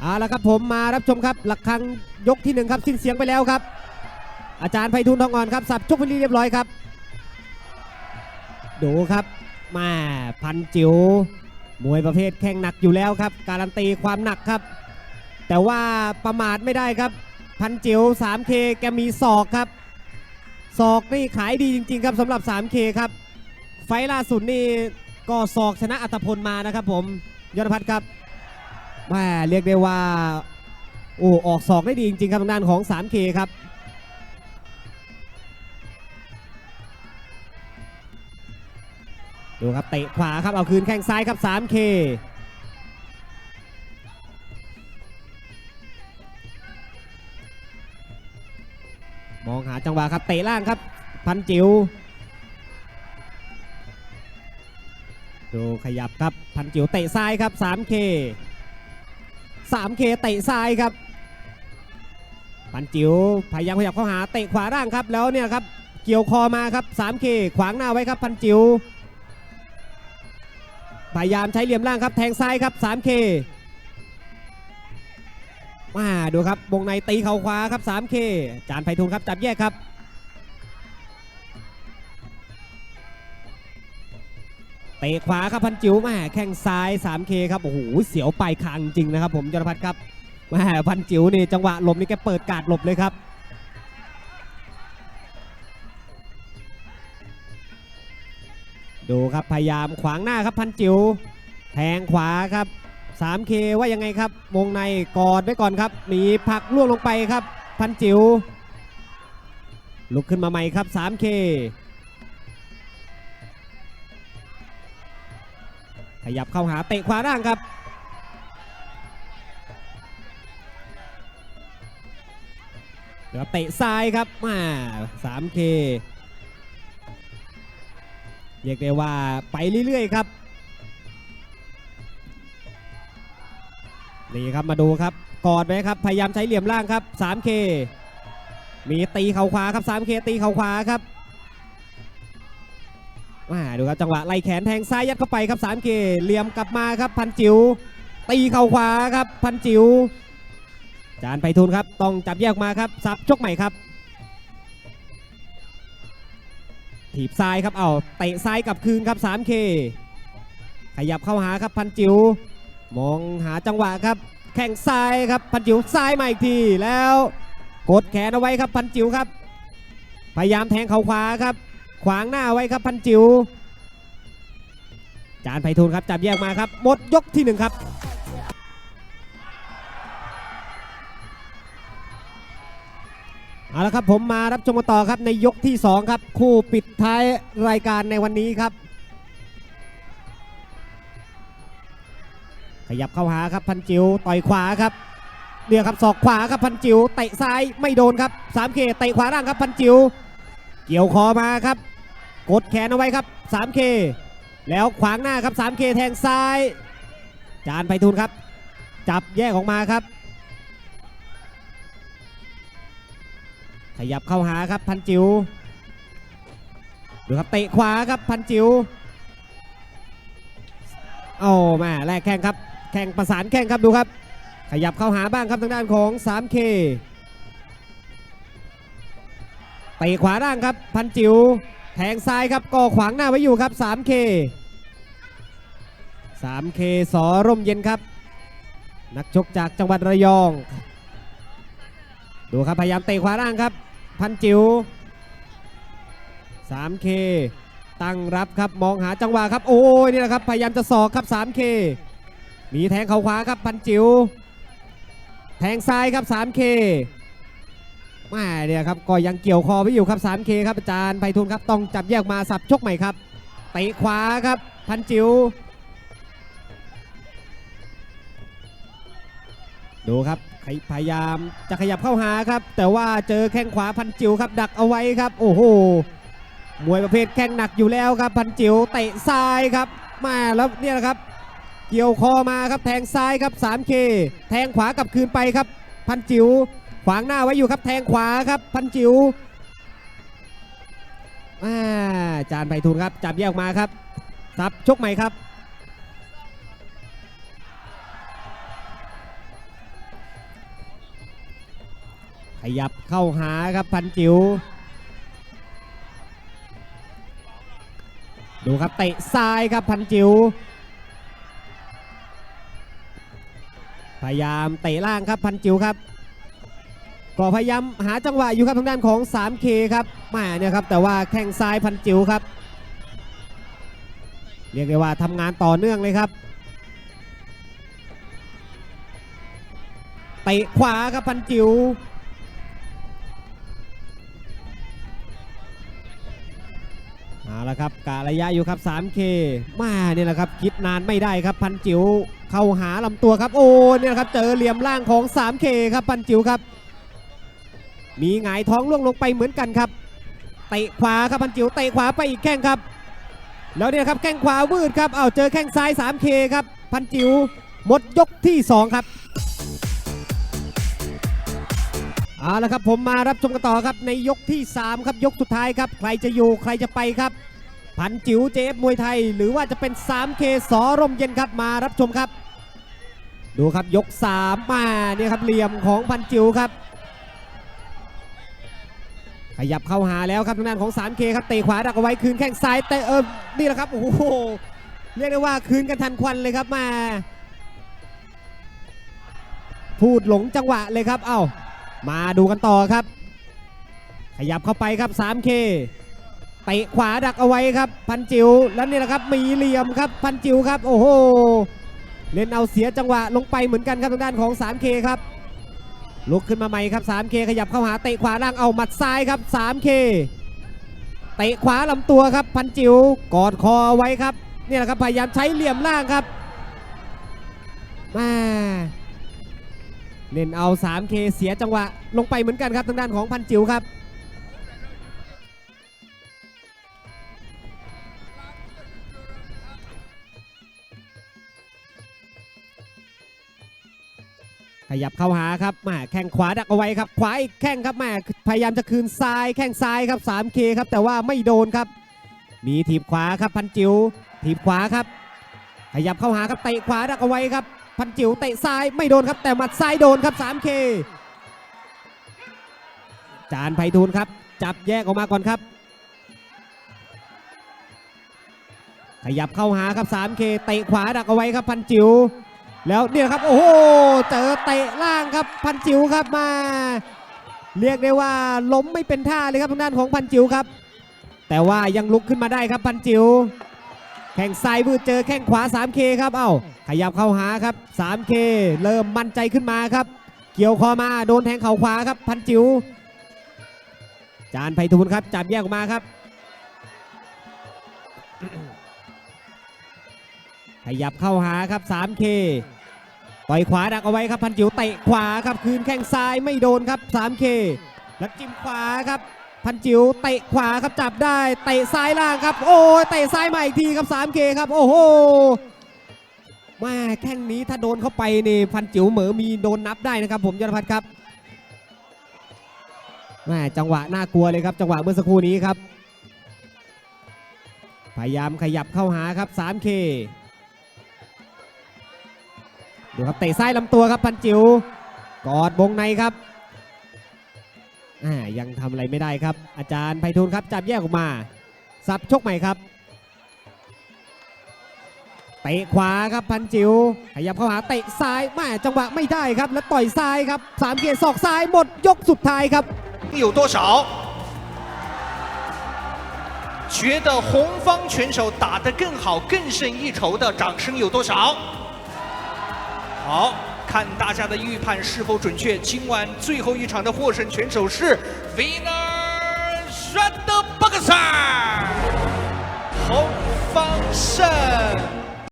เอาละครับผมมารับชมครับหลักครั้งยกที่หนึ่งครับสิ้นเสียงไปแล้วครับ อาจารย์ไพฑูรย์ทองอ่อนครับสับชกไปเรียบร้อยครับ ดูครับมาพันจิ๋วมวยประเภทแข่งหนักอยู่แล้วครับ การันตีความหนักครับ แต่ว่าประมาทไม่ได้ครับ พันจิ๋ว 3K แกมีศอกครับศอกนี่ขายดีจริง ๆ ครับสำหรับ 3K ครับ ไฟล่าสุดนี่ก็ศอกชนะอัตพลมานะครับผมยอดพัฒครับ แม่เรียกได้ว่า โอ้ออกศอกได้ดีจริงๆครับทางด้านของ 3K ครับดูครับเตะขวาครับเอาคืนแข้งซ้ายครับ 3K มองหาจังหวะครับเตะล่างครับ พันจิ๋วดูขยับครับพันจิ๋วเตะซ้ายครับ 3K 3K เตะซ้ายครับพันจิ๋วพยายามขยับเข้าหาเตะขวาร่างครับแล้วเนี่ยครับเกี่ยวคอมาครับ 3K ขวางหน้าไว้ครับพันจิ๋วพยายามใช้เหลี่ยมล่างครับแทงซ้ายครับ 3K มาดูครับวงในตีเข่าขวาครับ 3K จานไพฑูรย์ครับจับแยกครับ ตะขวาครับพันจิ๋วแม่แข้งซ้าย 3K ครับโอ้โหเสียวปลายคางจริงนะครับ ผมยรพัฒน์ครับแม่พันจิ๋วนี่จังหวะหลบนี่แกเปิดการดหลบเลยครับดูครับพยายามขวางหน้าครับพันจิ๋วแทงขวาครับ 3K ว่ายังไงครับวงในกอดไว้ก่อนครับ มีผักล่วงลงไปครับ พันจิ๋วลุกขึ้นมาใหม่ครับ 3K ขยับเข้าหาเตะขวาร่างครับ เดี๋ยวเตะซ้ายครับมา 3K เรียกได้ว่าไปเรื่อยๆครับนี่ครับมาดูครับกอดไว้ครับพยายามใช้เหลี่ยมล่างครับ 3K มีตีเข่าขวาครับ 3K ตีเข่าขวาครับ มาดูครับจังหวะไล่แขนแทงซ้ายยัดเข้าไปครับ 3K เหลี่ยมกลับมาครับพันจิ๋วตีเข่าขวาครับพันจิ๋วจานไปทุนครับต้องจับแยกมาครับสับชกใหม่ครับถีบซ้ายครับเอาเตะซ้ายกลับคืนครับ 3K ขยับเข้าหาครับพันจิ๋วมองหาจังหวะครับ แข่งซ้ายครับพันจิ๋วซ้ายมาอีกทีแล้ว กดแขนเอาไว้ครับพันจิ๋วครับ พยายามแทงเข่าขวาครับ ขวางหน้าไว้ครับพันจิ๋วจานไพฑูรย์ครับจับแยกมาครับหมดยกที่หนึ่งครับเอาละครับผมมารับชมต่อครับในยกที่ 2 ครับ คู่ปิดท้ายรายการในวันนี้ครับ ขยับเข้าหาครับพันจิวต่อยขวาครับเดี๋ยครับศอกขวาครับพันจิวเตะซ้ายไม่โดนครับ 3K เตะขวาล่างครับพันจิว เกี่ยวคอมาครับ กดแขนเอาไว้ครับ 3K แล้วขวางหน้าครับ 3K แทงซ้าย จานไพฑูรย์ครับ จับแยกออกมาครับ ขยับเข้าหาครับพันจิ๋วดูครับเตะขวาครับพันจิ๋วโอ้แม่แลกแข้งครับ แข่งประสานแข้งครับดูครับ ขยับเข้าหาบ้างครับทางด้านของ 3K เตะขวาด้านครับพันจิ๋วแทงซ้ายครับก่อขวางหน้าไว้อยู่ครับ 3K 3K สอร่มเย็นครับ นักชกจากจังหวัดระยอง ดูครับพยายามเตะขวาล่างครับ พันจิ๋ว 3K ตั้งรับครับมองหาจังหวะครับ โอ้ยนี่แหละครับพยายามจะสอกครับ 3K มีแทงเข่าขวาครับพันจิ๋วแทงซ้ายครับ 3K แม่เนี่ยครับก็ยังเกี่ยวคอไว้อยู่ครับ 3K ครับอาจารย์ไพฑูรย์ครับต้องจับแยกมาสับชกใหม่ครับเตะขวาครับพันจิ๋วดูครับพยายามจะขยับเข้าหาครับ แต่ว่าเจอแข้งขวาพันจิ๋วครับ ดักเอาไว้ครับ โอ้โหมวยประเภทแข้งหนักอยู่แล้วครับ พันจิ๋วเตะซ้ายครับมาแล้วเนี่ยแหละครับ เกี่ยวคอมาครับแทงซ้ายครับ 3K แทงขวากลับคืนไปครับ พันจิ๋ว ขวางหน้าไว้อยู่ครับแทงขวาครับพันจิ๋วอ่าจานไพฑูรย์ครับจับแยกมาครับซับชกใหม่ครับยับเข้าหาครับพันจิ๋วดูครับเตะซ้ายครับพันจิ๋วพยายามเตะล่างครับพันจิ๋วครับ ก็พยายามหาจังหวะอยู่ครับทางด้านของ 3K ครับแมาเนี่ยครับแต่ว่าแข้งซ้ายพันจิ๋วครับ เรียกได้ว่าทำงานต่อเนื่องเลยครับเตะขวาครับพันจิ๋วเอาละครับกะระยะอยู่ครับ 3K มาเนี่ยแหละครับคิดนานไม่ได้ครับพันจิ๋วเข้าหาลำตัวครับโอ้เนี่ยครับเจอเหลี่ยมล่างของ 3K ครับพันจิ๋วครับ มีหงายท้องล่วงลงไปเหมือนกันครับเตะขวาครับพันจิ๋วเตะขวาไปอีกแข้งครับ แล้วเนี่ยครับแข้งขวาวืดครับเอาเจอแข้งซ้าย 3K ครับพันจิ๋วหมดยกที่ 2 ครับเอาละครับผมมารับชมกันต่อครับในยกที่ 3 ครับยกสุดท้ายครับ ใครจะอยู่ใครจะไปครับ พันจิ๋วเจฟมวยไทย หรือว่าจะเป็น 3K สอร่มเย็นครับมารับชมครับ ดูครับยก3มาเนี่ยครับเหลี่ยมของพันจิ๋วครับ ขยับเข้าหาแล้วครับทางด้านของ 3K ครับเตะขวาดักเอาไว้คืนแข้งซ้ายเตะเออนี่แหละครับโอ้โหเรียกได้ว่าคืนกันทันควันเลยครับมาพูดหลงจังหวะเลยครับ เอ้า มาดูกันต่อครับ ขยับเข้าไปครับ 3K เตะขวาดักเอาไว้ครับ พันจิวแล้วนี่แหละครับ มีเหลี่ยมครับ พันจิวครับ โอ้โห เล่นเอาเสียจังหวะลงไปเหมือนกันครับทางด้านของ 3K ครับ ลุกขึ้นมาใหม่ครับ 3K ขยับเข้าหาเตะขวาล่างเอาหมัดซ้ายครับ 3K เตะขวาลำตัวครับ พันจิ๋วกอดคอไว้ครับนี่แหละครับพยายามใช้เหลี่ยมล่างครับมาเล่นเอา 3K เสียจังหวะลงไปเหมือนกันครับทางด้านของพันจิ๋วครับ ยับเข้าหาครับแมาแข้งขวาดักเอาไว้ครับ ขวาอีกแข้งครับแมาพยายามจะคืนซ้ายแข้งซ้ายครับ 3K ครับแต่ว่าไม่โดนครับ มีถีบขวาครับพันจิ๋วถีบขวาครับ ขยับเข้าหาครับเตะขวาดักเอาไว้ครับ พันจิ๋วเตะซ้ายไม่โดนครับ แต่หมัดซ้ายโดนครับ 3K จานไพฑูรย์ครับ จับแยกออกมาก่อนครับ ขยับเข้าหาครับ 3K เตะขวาดักเอาไว้ครับพันจิ๋ว แล้วเนี่ยครับ โอ้โห เจอเตะล่างครับพันจิ๋วครับมา เรียกได้ว่าล้มไม่เป็นท่าเลยครับทางด้านของพันจิ๋วครับ แต่ว่ายังลุกขึ้นมาได้ครับพันจิ๋วแข้งซ้ายบืดเจอแข้งขวา 3K ครับ เอ้าขยับเข้าหาครับ 3K เริ่มมั่นใจขึ้นมาครับ เกี่ยวคอมาโดนแทงเข่าขวาครับ พันจิ๋วจานไพฑูรย์ครับจับแยกออกมาครับขยับเข้าหาครับ 3K ต่อยขวาดักเอาไว้ครับพันจิ๋วเตะขวาครับคืนแข้งซ้ายไม่โดนครับ 3K แล้วจิ้มขวาครับ พันจิ๋วเตะขวาครับจับได้เตะซ้ายล่างครับ โอ้เตะซ้ายมาอีกทีครับ 3K ครับ โอ้โหแมาแข้งนี้ถ้าโดนเข้าไปนี่พันจิ๋วเหมือมีโดนนับได้นะครับ ผมยศพัฒนครับแมาจังหวะน่ากลัวเลยครับ จังหวะเมื่อสักครู่นี้ครับ พยายามขยับเข้าหาครับ 3K ดูครับเตะซ้ายลำตัวครับพันจิว๋วกอดวงในครับอ่ายังทำอะไรไม่ได้ครับ อาจารย์ไพฑูรย์ครับจับแยกออกมา สับชกใหม่ครับเตะขวาครับพันจิว๋วขยับเข้าหาเตะซ้ายแม่จังหวะไม่ได้ครับ แล้วต่อยซ้ายครับสามเกียร์ศอกซ้ายหมดยกสุดท้ายครับ 有多少？觉得红方拳手打得更好、更胜一筹的掌声有多少？ 好看大家的预判是否准确？今晚最后一场的获胜拳手是 Winner s h a d o w Boxer，红方胜。